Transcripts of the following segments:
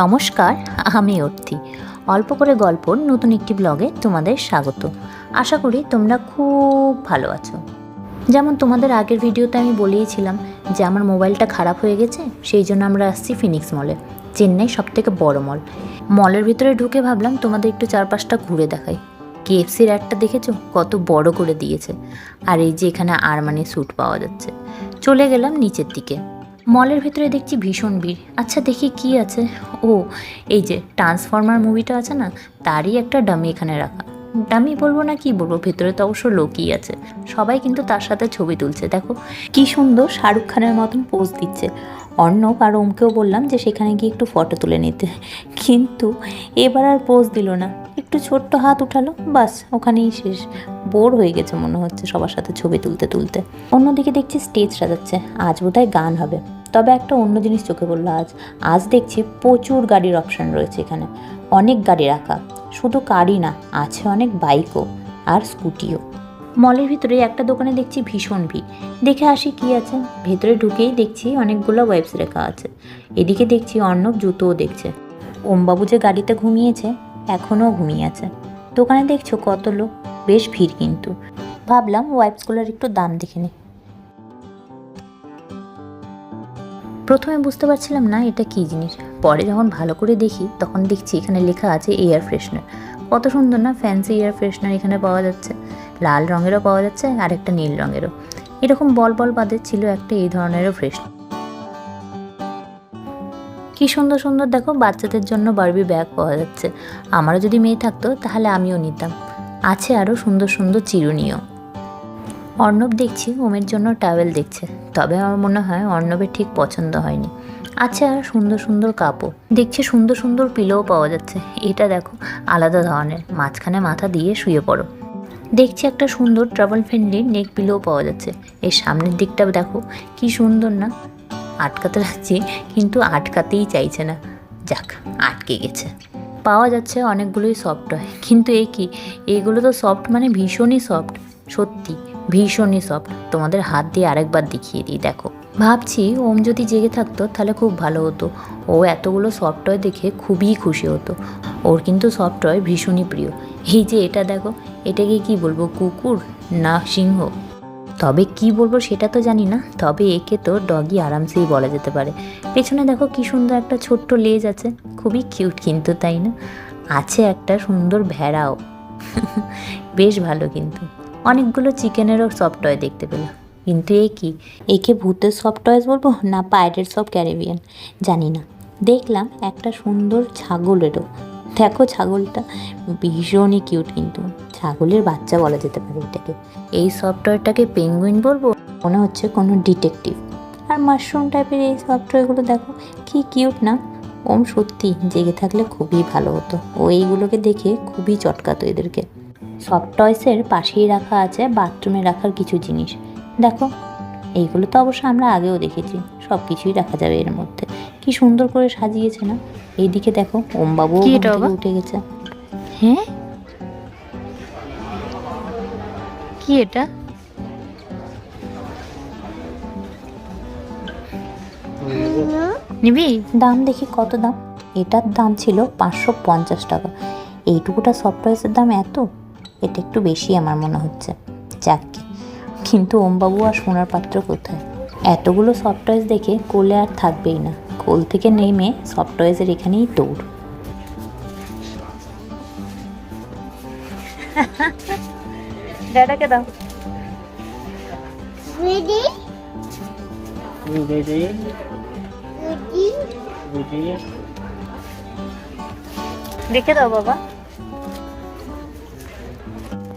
নমস্কার, আমি অর্থি অল্প করে গল্পর নতুন একটি ব্লগে তোমাদের স্বাগত। আশা করি তোমরা খুব ভালো আছো। যেমন তোমাদের আগের ভিডিওতে আমি বলেইছিলাম যে আমার মোবাইলটা খারাপ হয়ে গেছে, সেই জন্য আমরা আসছি ফিনিক্স মলে, চেন্নাই সব থেকে বড় মল। মলের ভিতরে ঢুকে ভাবলাম তোমাদের একটু চারপাশটা ঘুরে দেখাই। কেএফসির একটা দেখেছ? কত বড় করে দিয়েছে। আর এই যে এখানে আরমানি স্যুট পাওয়া যাচ্ছে। চলে গেলাম নিচের দিকে। মলের ভেতরে দেখছি ভীষণ ভিড়। আচ্ছা দেখি কি আছে? ও, এই যে ট্রান্সফর্মার মুভিটা আছে না, তারই একটা ডামি এখানে রাখা। ডামি বলব না কি বলব, ভেতরে তো অবশ্য লোকই আছে। সবাই কিন্তু তার সাথে ছবি তুলছে। দেখো, কি সুন্দর শাহরুখ খানের মতন পোজ দিচ্ছে। অর্ণব আর ওমকেও বললাম যে সেখানে গিয়ে একটু ফটো তুলে নিতে। কিন্তু এবার আর পোজ দিল না। একটু ছোট্ট হাত উঠালো, বাস, ওখানেই শেষ। বোর হয়ে গেছে মনে হচ্ছে সবার সাথে ছবি তুলতে তুলতে। অন্যদিকে দেখছি স্টেজ সাজাচ্ছে। আজ বোধহয় গান হবে। তবে একটা অন্য জিনিস চোখে পড়ল আজ। আজ দেখছি প্রচুর গাড়ির অপশান রয়েছে এখানে। অনেক গাড়ি রাখা। শুধু কারই না, আছে অনেক বাইকও আর স্কুটিও মলের ভিতরে একটা দোকানে দেখছি ভীষণ ভিড়। দেখে আসি কি আছে। ভেতরে ঢুকেই দেখছি অনেকগুলো ওয়েবস রেখা আছে। এদিকে দেখছি অর্ণব জুতোও দেখছে। ওমবাবু যে গাড়িতে ঘুমিয়েছে, এখনও ঘুমিয়ে আছে। দোকানে দেখছ কত লোক। বেশ ভিড় কিন্তু। ভাবলাম ওয়াইপসগুলোর একটু দাম দেখে নিই। প্রথমে বুঝতে পারছিলাম না এটা কী জিনিস। পরে যখন ভালো করে দেখি, তখন দেখছি এখানে লেখা আছে এয়ার ফ্রেশনার কত সুন্দর না ফ্যান্সি এয়ার ফ্রেশনার এখানে পাওয়া যাচ্ছে। লাল রঙেরও পাওয়া যাচ্ছে আর একটা নীল রঙেরও। এরকম বল বল বাদে ছিল একটা এই ধরনেরও ফ্রেশনার কি সুন্দর সুন্দর দেখো, বাচ্চাদের জন্য বারবি ব্যাগ পাওয়া যাচ্ছে। আমারও যদি মেয়ে থাকতো, তাহলে আমিও নিতাম। আছে আরও সুন্দর সুন্দর চিরুনিও। অর্ণব দেখছি ওমের জন্য টাওয়েল দেখছে। তবে আমার মনে হয় অর্ণবের ঠিক পছন্দ হয়নি। আচ্ছা সুন্দর সুন্দর কাপড়। দেখছি সুন্দর সুন্দর পিলোও পাওয়া যাচ্ছে। এটা দেখো, আলাদা ধরনের। মাঝখানে মাথা দিয়ে শুয়ে পড়ো। দেখছি একটা সুন্দর ট্রাভেল ফ্রেন্ডলি নেক পিলোও পাওয়া যাচ্ছে। এর সামনের দিকটা দেখো, কি সুন্দর না? আটকাতে যাচ্ছি, কিন্তু আটকাতেই চাইছে না। যাক, আটকে গেছে। পাওয়া যাচ্ছে অনেকগুলোই সফট হয় কিন্তু এ কি? এগুলো তো সফট মানে ভীষণই সফট সত্যি। ভীষণই সফট তোমাদের হাত দিয়ে আরেকবার দেখিয়ে দিই, দেখো। ভাবছি ওম যদি জেগে থাকতো, তাহলে খুব ভালো হতো। ও এতগুলো সফটওয়্যার দেখে খুবই খুশি হতো। ওর কিন্তু সফটওয়্যার ভীষণই প্রিয়। এই যে এটা দেখো, এটাকে কি বলব, কুকুর না সিংহ? তবে কি বলব সেটা তো জানি না, তবে একে তো ডগি আরামসেই বলা যেতে পারে। পেছনে দেখো কি সুন্দর একটা ছোট্ট লেজ আছে, খুবই কিউট কিন্তু, তাই না? আছে একটা সুন্দর ভেড়াও। বেশ ভালো কিন্তু। অনেকগুলো চিকেনেরও সফট টয় দেখতে পেলাম। কিন্তু এ কি? একে ভূতের সফট টয়েস বলব না পাইরেটস অফ ক্যারিবিয়ান জানি না। দেখলাম একটা সুন্দর ছাগলেরও। দেখো ছাগলটা, ভীষণই কিউট কিন্তু। ছাগলের বাচ্চা বলা যেতে পারে এটাকে। এই সফটওয়্যারটাকে পেঙ্গুইন বলব? মনে হচ্ছে কোনো ডিটেকটিভ আর মাশরুম টাইপের এই সফটওয়্যারগুলো দেখো, কি কিউট না? ওম সত্যি, জেগে থাকলে খুবই ভালো হতো। ও এইগুলোকে দেখে খুবই চটকাতো এদেরকে। সফট টয়েসের পাশেই রাখা আছে বাথরুমে রাখার কিছু জিনিস। দেখো এইগুলো তো অবশ্য আমরা আগেও দেখেছি সব কিছুই রাখা যাবে এর মধ্যে। কি সুন্দর করে সাজিয়েছে না? এইদিকে দেখো ওমবাবুও কি ঘুম এটা থেকে বাবা? উঠে গেছে। হ্যাঁ? কি এটা? নিবি? দাম দেখি কত দাম? এটার দাম ছিল পাঁচশো পঞ্চাশ টাকা। এইটুকুটা সফট টয়েসের দাম এত? এটা একটু বেশি আমার মনে হচ্ছে। যাকে কিন্তু ওমবাবু আর সোনার পাত্র কোথায়? এতগুলো সফট টয়েস দেখে কোলে আর থাকবেই না। কোল থেকে নেমে সফট টয়েসের এখানেই দৌড়। দাও? রেখে দাও বাবা।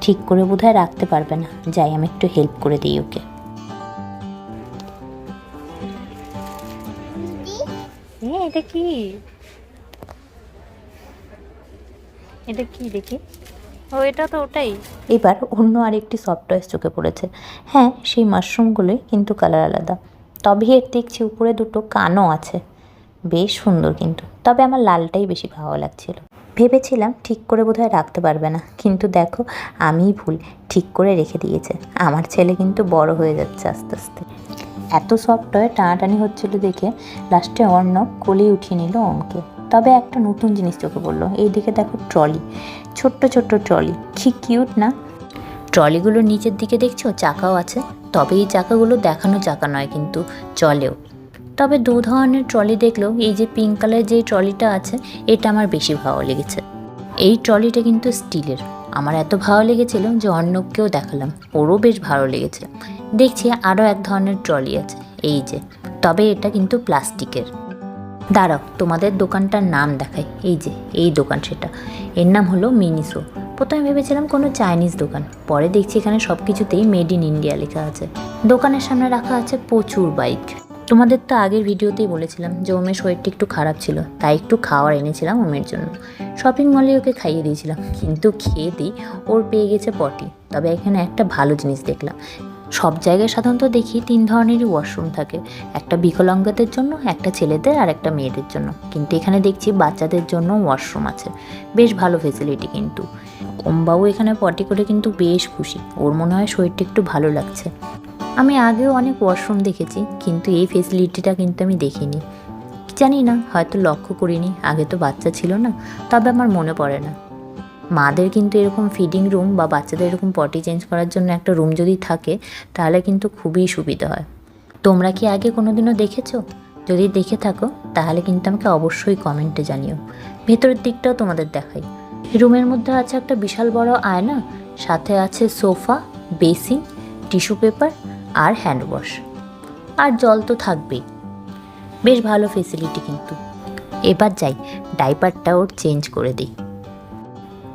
ঠিক করে বোধহয় রাখতে পারবে না। যাই আমি একটু হেল্প করে দিই ওকে। হ্যাঁ এটা কি? এটা কি দেখি? ও এটা তো ওটাই। এবার অন্য আরেকটি সফট টয়েস চোখে পড়েছে। হ্যাঁ সেই মাশরুমগুলোই কিন্তু কালার আলাদা। তবে এর দেখছি উপরে দুটো কানও আছে। বেশ সুন্দর কিন্তু। তবে আমার লালটাই বেশি ভালো লাগছিল। ভেবেছিলাম ঠিক করে বোধহয় রাখতে পারবে না। কিন্তু দেখো, আমিই ভুল, ঠিক করে রেখে দিয়েছে। আমার ছেলে কিন্তু বড় হয়ে যাচ্ছে আস্তে আস্তে। এত সফট টয় টানাটানি হচ্ছিল দেখে লাস্টে অর্ণব কোলেই উঠিয়ে নিল ওমকে তবে একটা নতুন জিনিস চোখে পড়ল। এইদিকে দেখো ট্রলি। ছোট্ট ছোট্ট ট্রলি। কি কিউট না? ট্রলিগুলো নিচের দিকে দেখছ? চাকাও আছে। তবে এই চাকাগুলো দেখানো চাকা নয় কিন্তু, চলেও। তবে দু ধরনের ট্রলি দেখলেও এই যে পিঙ্ক কালার যে ট্রলিটা আছে, এটা আমার বেশি ভালো লেগেছে। এই ট্রলিটা কিন্তু স্টিলের। আমার এত ভালো লেগেছিল যে অন্যকেও দেখালাম। ওরও বেশ ভালো লেগেছে। দেখছি আরও এক ধরনের ট্রলি আছে, এই যে। তবে এটা কিন্তু প্লাস্টিকের। দাঁড়াও, তোমাদের দোকানটার নাম দেখাই। এই যে, এই দোকান সেটা। এর নাম হলো মিনিসো। প্রথমে ভেবেছিলাম কোনো চাইনিজ দোকান। পরে দেখছি এখানে সব কিছুতেই মেড ইন ইন্ডিয়া লেখা আছে। দোকানের সামনে রাখা আছে প্রচুর বাইক তোমাদের তো আগের ভিডিওতেই বলেছিলাম যে ওমের শরীরটা একটু খারাপ ছিল, তাই একটু খাওয়ার এনেছিলাম ওমের জন্য। শপিং মলে ওকে খাইয়ে দিয়েছিলাম, কিন্তু খেয়ে দিই, ওর পেয়ে গেছে পটি। তবে এখানে একটা ভালো জিনিস দেখলাম, সব জায়গায় সাধারণত দেখি তিন ধরনেরই ওয়াশরুম থাকে, একটা বিকলাঙ্গদের জন্য, একটা ছেলেদের আর একটা মেয়েদের জন্য। কিন্তু এখানে দেখছি বাচ্চাদের জন্য ওয়াশরুম আছে, বেশ ভালো ফেসিলিটি কিন্তু। ওমবাবু এখানে পটি করে কিন্তু বেশ খুশি, ওর মনে হয় শরীরটা একটু ভালো লাগছে। আমি আগেও অনেক ওয়াশরুম দেখেছি, কিন্তু এই ফেসিলিটিটা কিন্তু আমি দেখিনি। জানি না, হয়তো লক্ষ্য করিনি, আগে তো বাচ্চা ছিল না, তবে আমার মনে পড়ে না। মাদের কিন্তু এরকম ফিডিং রুম বা বাচ্চাদের এরকম পটি চেঞ্জ করার জন্য একটা রুম যদি থাকে, তাহলে কিন্তু খুবই সুবিধা হয়। তোমরা কি আগে কোনোদিনও দেখেছ? যদি দেখে থাকো, তাহলে কিন্তু আমাকে অবশ্যই কমেন্টে জানিও। ভেতরের দিকটাও তোমাদের দেখাই। রুমের মধ্যে আছে একটা বিশাল বড় আয়না, সাথে আছে সোফা, বেসিন, টিস্যু পেপার আর হ্যান্ড ওয়াশ আর জল তো থাকবেই। বেশ ভালো ফেসিলিটি কিন্তু। এবার যাই ডাইপারটা ওর চেঞ্জ করে দিই।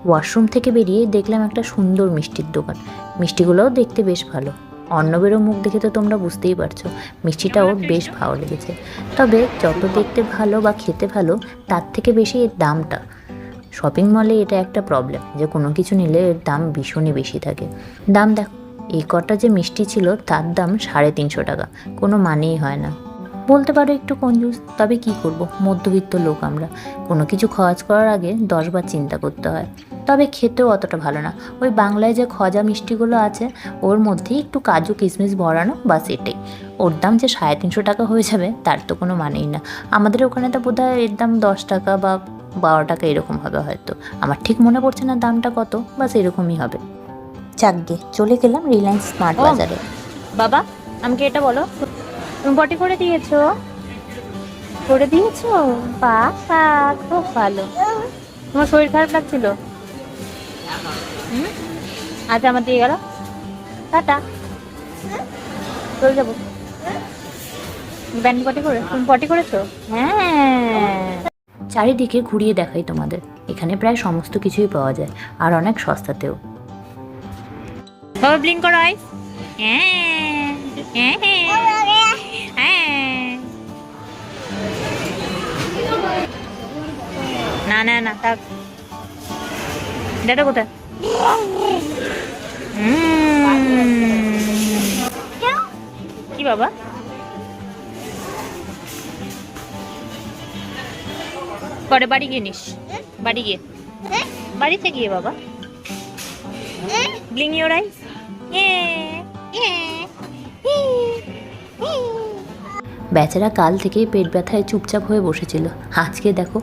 ওয়াশরুম থেকে বেরিয়ে দেখলাম একটা সুন্দর মিষ্টির দোকান। মিষ্টিগুলোও দেখতে বেশ ভালো। অন্নবেরও মুখ দেখে তো তোমরা বুঝতেই পারছ মিষ্টিটা ওর বেশ ভালো লেগেছে। তবে যত দেখতে ভালো বা খেতে ভালো, তার থেকে বেশি এর দামটা। শপিং মলে এটা একটা প্রবলেম যে কোনো কিছু নিলে এর দাম ভীষণই বেশি থাকে। দাম দেখো এই কটা যে মিষ্টি ছিল, তার দাম সাড়ে তিনশো টাকা। কোনো মানেই হয় না। বলতে পারো একটু কঞ্জুস, তবে কি করব? মধ্যবিত্ত লোক আমরা। কোনো কিছু খরচ করার আগে দশবার চিন্তা করতে হয়। তবে খেতেও অতটা ভালো না। ওই বাংলায় যে খজা মিষ্টিগুলো আছে, ওর মধ্যে একটু কাজু কিশমিশ ভরানো বা এটাই। ওর দাম যে সাড়ে তিনশো টাকা হয়ে যাবে, তার তো কোনো মানেই না। আমাদের ওখানে তো বোধ এর দাম দশ টাকা বা বারো টাকা এরকম হবে হয়তো। আমার ঠিক মনে পড়ছে না দামটা কত বাস এরকমই হবে। চাকগে চলে গেলাম রিলায়েন্স স্মার্ট বাজারে। বাবা আমাকে এটা বলো। তুমি পটি করে দিয়েছ? করে দিয়েছ? বাবা খুব ভালো। তোমার শরীর খারাপ লাগছিল? আজ আমার দিয়ে গেল। টাটা। চলে যাব। ব্যান্ড পটি করে তুমি পটি করেছ? হ্যাঁ। চারিদিকে ঘুরিয়ে দেখাই তোমাদের। এখানে প্রায় সমস্ত কিছুই পাওয়া যায় আর অনেক সস্তাতেও। বাবা ব্লিং করো আইস না না না, থাক। ডেটা কোথায়? কি বাবা? পরে বাড়ি গিয়ে নিস। বাড়ি গিয়ে। বাড়িতে গিয়ে বাবা। ব্লিং ইউর আইস বেচারা কাল থেকে পেট ব্যথায় চুপচাপ হয়ে বসেছিল। আজকে দেখো,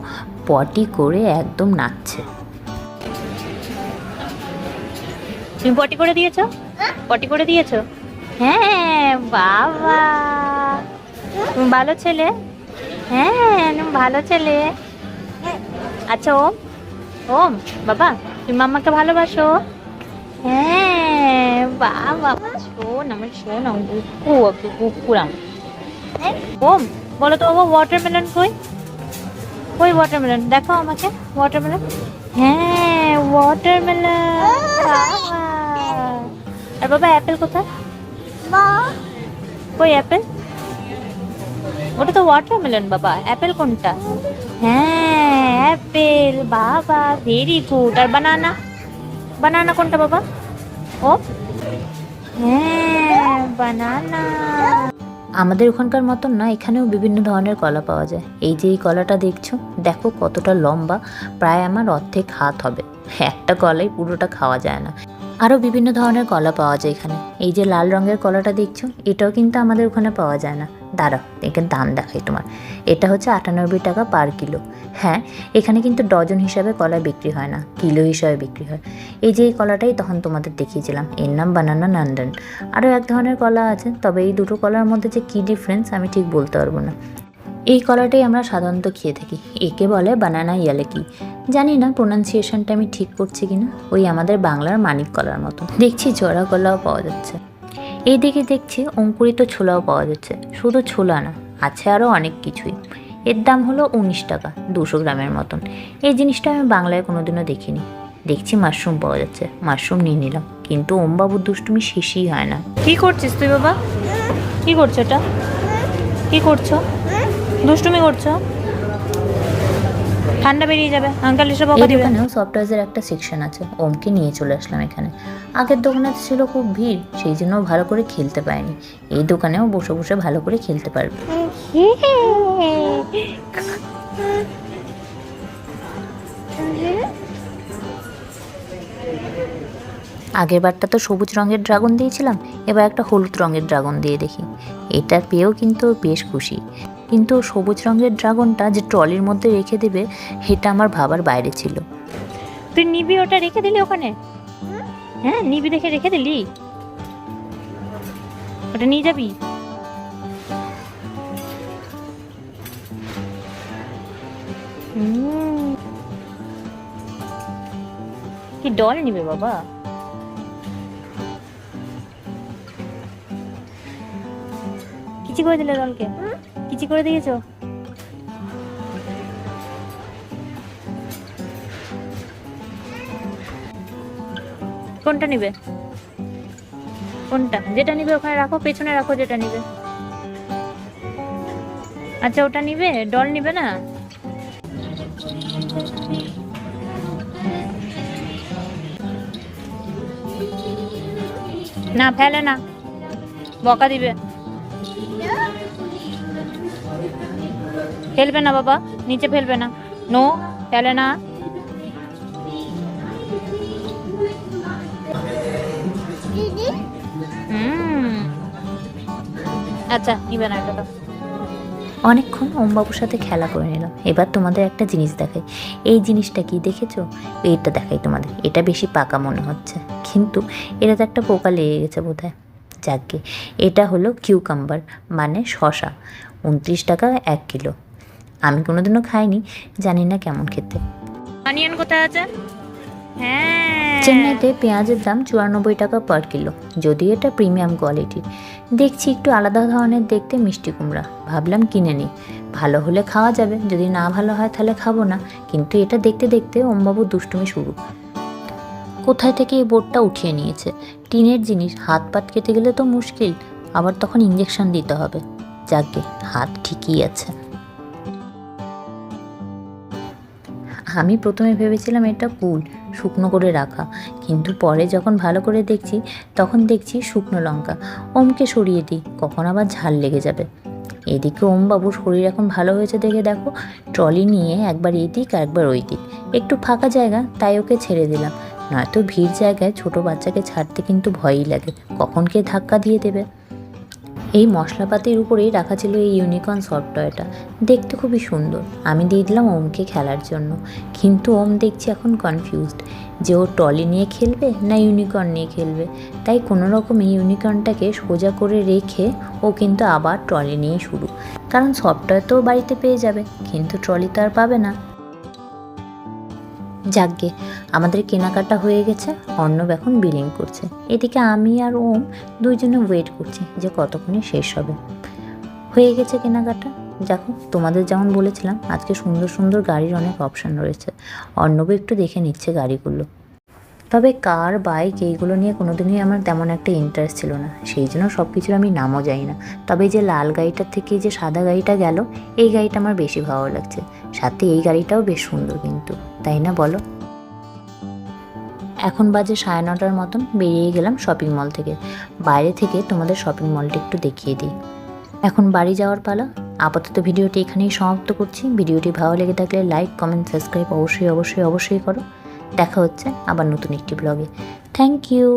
পটি করে একদম নাচছে। তুমি পটি করে দিয়েছ? পটি করে দিয়েছ? হ্যাঁ বাবা। তুমি ভালো ছেলে? হ্যাঁ তুমি ভালো ছেলে। আচ্ছা ওম। ওম, বাবা, তুমি মাম্মাকে ভালোবাসো? হ্যাঁ। বাবা শোন আমার শোন গুকু ওকে গুকুরাম ওম বলো তো বাবা ওয়াটারমেলন কই? কই ওয়াটারমেলন দেখো আমাকে ওয়াটারমেলন হ্যাঁ ওয়াটারমেলন আর বাবা অ্যাপেল কোথায়? কই অ্যাপেল ওটা তো ওয়াটারমেলন বাবা অ্যাপেল কোনটা? হ্যাঁ অ্যাপেল বাবা ভেরি গুড আর বানানা বানানা কোনটা বাবা? ও হ্যাঁ আমাদের ওখানকার মতন না, এখানেও বিভিন্ন ধরনের কলা পাওয়া যায়। এই যে এই কলাটা দেখছ, দেখো কতটা লম্বা, প্রায় আমার অর্ধেক হাত হবে। একটা কলাই পুরোটা খাওয়া যায় না। আরও বিভিন্ন ধরনের কলা পাওয়া যায় এখানে। এই যে লাল রঙের কলাটা দেখছ, এটাও কিন্তু আমাদের ওখানে পাওয়া যায় না। দাঁড়াও এখানে দাম দেখাই তোমার। এটা হচ্ছে আটানব্বই টাকা পার কিলো। হ্যাঁ এখানে কিন্তু ডজন হিসাবে কলা বিক্রি হয় না, কিলো হিসাবে বিক্রি হয়। এই যে এই কলাটাই তখন তোমাদের দেখিয়েছিলাম, এর নাম বানানা নান্ডন আরও এক ধরনের কলা আছে, তবে এই দুটো কলার মধ্যে যে কী ডিফারেন্স আমি ঠিক বলতে পারব না। এই কলাটাই আমরা সাধারণত খেয়ে থাকি, একে বলে বানানা ইয়ালেকি। জানি না প্রোনাউন্সিয়েশনটা আমি ঠিক করছি কিনা, ওই আমাদের বাংলার মানিক কলার মতো দেখছি জরা কলাও পাওয়া যাচ্ছে। এই দিকে দেখছি অঙ্কুরিত ছোলাও পাওয়া যাচ্ছে। শুধু ছোলা না, আছে আরও অনেক কিছুই। এর দাম হলো উনিশ টাকা, দুশো গ্রামের মতন। এই জিনিসটা আমি বাংলায় কোনোদিনও দেখিনি। দেখছি মাশরুম পাওয়া যাচ্ছে, মাশরুম নিয়ে নিলাম। কিন্তু ওমবাবুর দুষ্টুমি শেষই হয় না। কি করছিস তুই বাবা? কি করছ এটা? কি করছ? দুষ্টুমি করছ? ঠান্ডা বেরিয়ে যাবে। আঙ্কাল এসে বকা এই দোকানেও সফটওয়্যার্সের একটা সেকশন আছে ওমকে নিয়ে চলে আসলাম এখানে। আগের দোকানে ছিল খুব ভিড় সেই জন্য ভালো করে খেলতে পারেনি। এই দোকানেও বসে বসে ভালো করে খেলতে পারবে। আগের বারটা তো সবুজ রঙের ড্রাগন দিয়েছিলাম এবার একটা হলুদ রঙের ড্রাগন দিয়ে দেখি। এটা পেয়েও কিন্তু বেশ খুশি। কিন্তু সবুজ রঙের ড্রাগনটা যে ট্রলির মধ্যে রেখে দেবে, সেটা আমার ভাবার বাইরে ছিল। তুই নিবি ওটা রেখে দিলি ওখানে? হ্যাঁ নিবি দেখে রেখে দিলি? ওটা নিয়ে যাবি। কি ডল নিবে বাবা? কিছু করে দিলে ডলকে? কিচি করে দিয়েছ? কোনটা নিবে? কোনটা? যেটা নিবে ওখানে রাখো, পেছনে রাখো যেটা নিবে। আচ্ছা ওটা নিবে? ডল নিবে না? না, ফেলে না। বকা দিবে। ফেলবে না বাবা, নিচে ফেলবে না। নো, ফেলে না। আচ্ছা নিবে না এটা অনেকক্ষণ ওমবাবুর সাথে খেলা করে নিলাম। এবার তোমাদের একটা জিনিস দেখাই। এই জিনিসটা কি দেখেছ? এইটা দেখাই তোমাদের। এটা বেশি পাকা মনে হচ্ছে। কিন্তু এটা তো একটা পোকা লেগে গেছে বোধ হয় যাকে এটা হলো কিউকাম্বার মানে শশা উনত্রিশ টাকা এক কিলো। আমি কোনোদিনও খাইনি জানি না কেমন খেতে। অনিয়ন কোথায় আছে হ্যাঁ। চেন্নাইতে পেঁয়াজের দাম চুরানব্বই টাকা পার কিলো যদিও এটা প্রিমিয়াম কোয়ালিটির দেখছি একটু আলাদা ধরনের দেখতে মিষ্টি কুমড়া ভাবলাম কিনে নিই। ভালো হলে খাওয়া যাবে যদি না ভালো হয় তাহলে খাব না কিন্তু এটা দেখতে দেখতে ওমবাবু দুষ্টুমি শুরু। কোথায় থেকে এই বোর্ডটা উঠিয়ে নিয়েছে? টিনের জিনিস হাত পাত কেটে গেলে তো মুশকিল আবার তখন ইঞ্জেকশন দিতে হবে। যাকে হাত ঠিকই আছে। আমি প্রথমে ভেবেছিলাম এটা কুল, শুকনো করে রাখা। কিন্তু পরে যখন ভালো করে দেখছি, তখন দেখছি শুকনো লঙ্কা। ওমকে সরিয়ে দিই, কখন আবার ঝাল লেগে যাবে। এদিকে ওমবাবুর শরীর এখন ভালো হয়েছে দেখে দেখো। ট্রলি নিয়ে একবার এদিক আর একবার ওই দিক একটু ফাঁকা জায়গা, তাই ওকে ছেড়ে দিলাম। নয়তো ভিড় জায়গায় ছোট বাচ্চাকে ছাড়তে কিন্তু ভয়ই লাগে। কখন কে ধাক্কা দিয়ে দেবে? এই মশলাপাতির উপরেই রাখা ছিল এই ইউনিকর্ন সফটওয়্যারটা দেখতে খুবই সুন্দর। আমি দিয়ে দিলাম ওমকে খেলার জন্য। কিন্তু ওম দেখছি এখন কনফিউজড যে ও টলি নিয়ে খেলবে না ইউনিকর্ন নিয়ে খেলবে। তাই কোনো রকম এই ইউনিকর্নটাকে সোজা করে রেখে ও কিন্তু আবার ট্রলি নিয়ে শুরু। কারণ সফটওয়্যার তো বাড়িতে পেয়ে যাবে, কিন্তু ট্রলি তো আর পাবে না। যাকগে, আমাদের কেনাকাটা হয়ে গেছে, অর্ণব এখন বিলিং করছে। এদিকে আমি আর ওম দুইজনে ওয়েট করছি যে কতক্ষণে শেষ হবে। হয়ে গেছে কেনাকাটা। দেখো, তোমাদের যেমন বলেছিলাম, আজকে সুন্দর সুন্দর গাড়ির অনেক অপশান রয়েছে। অর্ণব একটু দেখে নিচ্ছে গাড়িগুলো। তবে কার বাইক এইগুলো নিয়ে কোনোদিনই আমার তেমন একটা ইন্টারেস্ট ছিল না। সেই জন্য সব কিছুর আমি নামও যাই না। তবে যে লাল গাড়িটার থেকে যে সাদা গাড়িটা গেল, এই গাড়িটা আমার বেশি ভালো লাগছে। সাথে এই গাড়িটাও বেশ সুন্দর কিন্তু। তাই না বলো? এখন বাজে সাড়ে নটার মতন, বেরিয়ে গেলাম শপিং মল থেকে। বাইরে থেকে তোমাদের শপিং মলটি একটু দেখিয়ে দিই। এখন বাড়ি যাওয়ার পালা। আপাতত ভিডিওটি এখানেই সমাপ্ত করছি। ভিডিওটি ভালো লেগে থাকলে লাইক কমেন্ট সাবস্ক্রাইব অবশ্যই অবশ্যই অবশ্যই করো। দেখা হচ্ছে আবার নতুন একটি ব্লগে থ্যাংক ইউ